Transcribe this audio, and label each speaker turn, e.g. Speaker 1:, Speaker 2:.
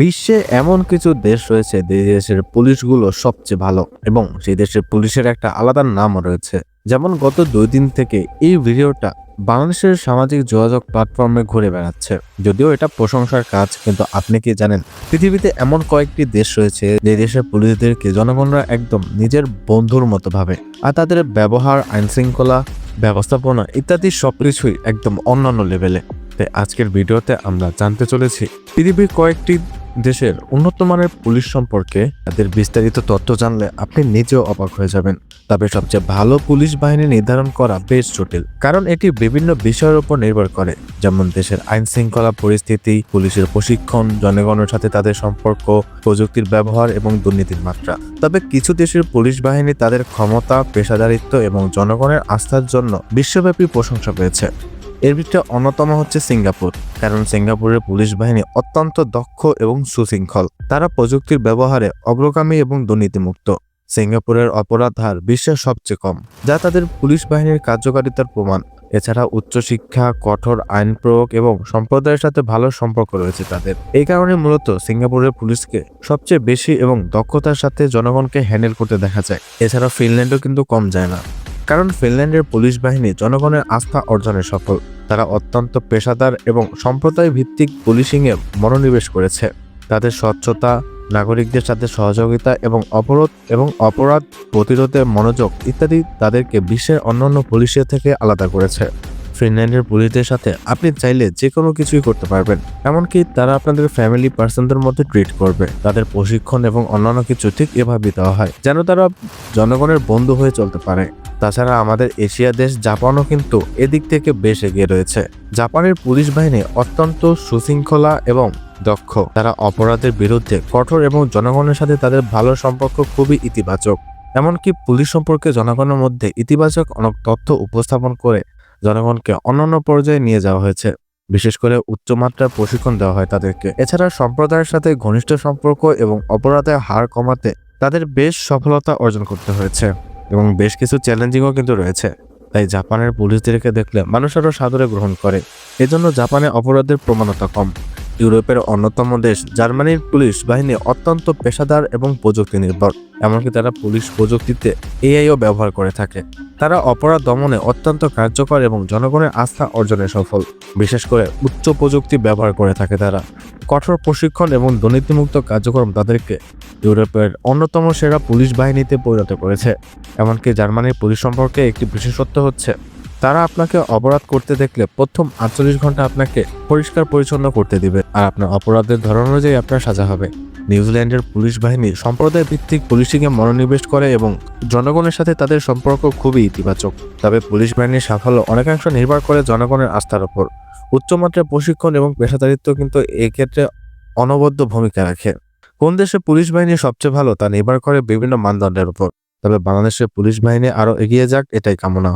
Speaker 1: বিশ্বে এমন কিছু দেশ রয়েছে যে দেশের পুলিশগুলো সবচেয়ে ভালো এবং সেই দেশের পুলিশের একটা আলাদা নামও রয়েছে। যেমন গত দুই দিন থেকে এই ভিডিওটা বাংলাদেশের সামাজিক যোগাযোগ প্ল্যাটফর্মে ঘুরে বেড়াচ্ছে। যদিও এটা প্রশংসার কাজ, কিন্তু আপনি কি জানেন? পৃথিবীতে এমন কয়েকটি দেশ রয়েছে যে দেশের পুলিশদেরকে জনগণরা একদম নিজের বন্ধুর মতো ভাবে। আর তাদের ব্যবহার, আইনশৃঙ্খলা, ব্যবস্থাপনা ইত্যাদি সবকিছুই একদম অন্যান্য লেভেলে তাই আজকের ভিডিওতে আমরা জানতে চলেছি, পৃথিবীর কয়েকটি দেশের উন্নত মানের পুলিশ সম্পর্কে তাদের বিস্তারিত তথ্য জানলে আপনি নিজেও অবাক হয়ে যাবেন। তবে সবচেয়ে ভালো পুলিশ বাহিনী নির্ধারণ করা বেশ জটিল, কারণ এটি বিভিন্ন বিষয়ের উপর নির্ভর করে। যেমন দেশের আইন শৃঙ্খলা পরিস্থিতি, পুলিশের প্রশিক্ষণ, জনগণের সাথে তাদের সম্পর্ক, প্রযুক্তির ব্যবহার এবং দুর্নীতির মাত্রা। তবে কিছু দেশের পুলিশ বাহিনী তাদের ক্ষমতা, পেশাদারিত্ব এবং জনগণের আস্থার জন্য বিশ্বব্যাপী প্রশংসা পেয়েছে। এর ভিতরে অন্যতম হচ্ছে সিঙ্গাপুর, কারণ সিঙ্গাপুরের পুলিশ বাহিনী অত্যন্ত দক্ষ এবং সুশৃঙ্খল। তারা প্রযুক্তির ব্যবহারে অগ্রগামী এবং দুর্নীতিমুক্ত। সিঙ্গাপুরের অপরাধ হার বিশ্বের সবচেয়ে কম, যা তাদের পুলিশ বাহিনীর কার্যকারিতার প্রমাণ। এছাড়া উচ্চশিক্ষা, কঠোর আইন প্রয়োগ এবং সম্প্রদায়ের সাথে ভালো সম্পর্ক রয়েছে তাদের। এই কারণে মূলত সিঙ্গাপুরের পুলিশকে সবচেয়ে বেশি এবং দক্ষতার সাথে জনগণকে হ্যান্ডেল করতে দেখা যায়। এছাড়া ফিনল্যান্ডও কিন্তু কম যায় না, কারণ ফিনল্যান্ডের পুলিশ বাহিনী জনগণের আস্থা অর্জনে সফল। তারা অত্যন্ত পেশাদার এবং সম্প্রদায় ভিত্তিক পুলিশিংয়ে মনোনিবেশ করেছে। তাদের স্বচ্ছতা, নাগরিকদের সাথে সহযোগিতা এবং অপরোধ এবং অপরাধ প্রতিরোধে মনোযোগ ইত্যাদি তাদেরকে বিশ্বের অন্যান্য পুলিশের থেকে আলাদা করেছে। ফিনল্যান্ডের পুলিশদের সাথে আপনি চাইলে যে কোনো কিছুই করতে পারবেন। এমনকি তারা আপনাদের ফ্যামিলি পার্সনদের মধ্যে ট্রিট করবে। তাদের প্রশিক্ষণ এবং অন্যান্য কিছু ঠিক এভাবেই দেওয়া হয়, যেন তারা জনগণের বন্ধু হয়ে চলতে পারে। তাছাড়া আমাদের এশিয়া দেশ জাপানও কিন্তু এদিক থেকে বেশ এগিয়ে রয়েছে। জাপানের পুলিশ বাহিনী অত্যন্ত সুশৃঙ্খলা এবং দক্ষ। তারা অপরাধের বিরুদ্ধে কঠোর এবং জনগণের সাথে তাদের ভালো সম্পর্ক খুবই ইতিবাচক। এমনকি পুলিশ সম্পর্কে জনগণের মধ্যে ইতিবাচক অনেক তথ্য উপস্থাপন করে জনগণকে অন্যান্য পর্যায়ে নিয়ে যাওয়া হয়েছে। বিশেষ করে উচ্চমাত্রার প্রশিক্ষণ দেওয়া হয় তাদেরকে। এছাড়া সম্প্রদায়ের সাথে ঘনিষ্ঠ সম্পর্ক এবং অপরাধের হার কমাতে তাদের বেশ সফলতা অর্জন করতে হয়েছে এবং বেশ কিছু চ্যালেঞ্জিংও কিন্তু রয়েছে। তাই জাপানের পুলিশদেরকে দেখলে মানুষ আরও সাদরে গ্রহণ করে। এজন্য জাপানে অপরাধের প্রমাণতা কম। ইউরোপের অন্যতম দেশ। জার্মানির পুলিশ বাহিনী অত্যন্ত পেশাদার এবং প্রযুক্তি নির্ভর এমনকি তারা পুলিশ প্রযুক্তিতে এআইও ব্যবহার করে থাকে। তারা অপরাধ দমনে অত্যন্ত কার্যকর এবং জনগণের আস্থা অর্জনে সফল। বিশেষ করে উচ্চ প্রযুক্তি ব্যবহার করে থাকে তারা। কঠোর প্রশিক্ষণ এবং দুর্নীতিমুক্ত কার্যক্রম তাদেরকে ইউরোপের অন্যতম সেরা পুলিশ বাহিনীতে পরিণত করেছে। এমনকি জার্মানির পুলিশ সম্পর্কে একটি বিশেষত্ব হচ্ছে তারা আপনাকে অপরাধ করতে দেখলে প্রথম আটচল্লিশ ঘণ্টা আপনাকে পরিষ্কার পরিচ্ছন্ন করতে দিবে। আর আপনার অপরাধের ধরন অনুযায়ী আপনার সাজা হবে। নিউজিল্যান্ডের পুলিশ বাহিনী সম্প্রদায় ভিত্তিক পুলিশিংয়ে মনোনিবেশ করে এবং জনগণের সাথে তাদের সম্পর্ক খুবই ইতিবাচক। তবে পুলিশ বাহিনীর সাফল্য অনেকাংশ নির্ভর করে জনগণের আস্থার ওপর। উচ্চমাত্রার প্রশিক্ষণ এবং পেশাদারিত্ব কিন্তু এক্ষেত্রে অনবদ্য ভূমিকা রাখে। কোন দেশে পুলিশ বাহিনী সবচেয়ে ভালো তা নির্ভর করে বিভিন্ন মানদণ্ডের উপর তবে বাংলাদেশের পুলিশ বাহিনী আরও এগিয়ে যাক, এটাই কামনা।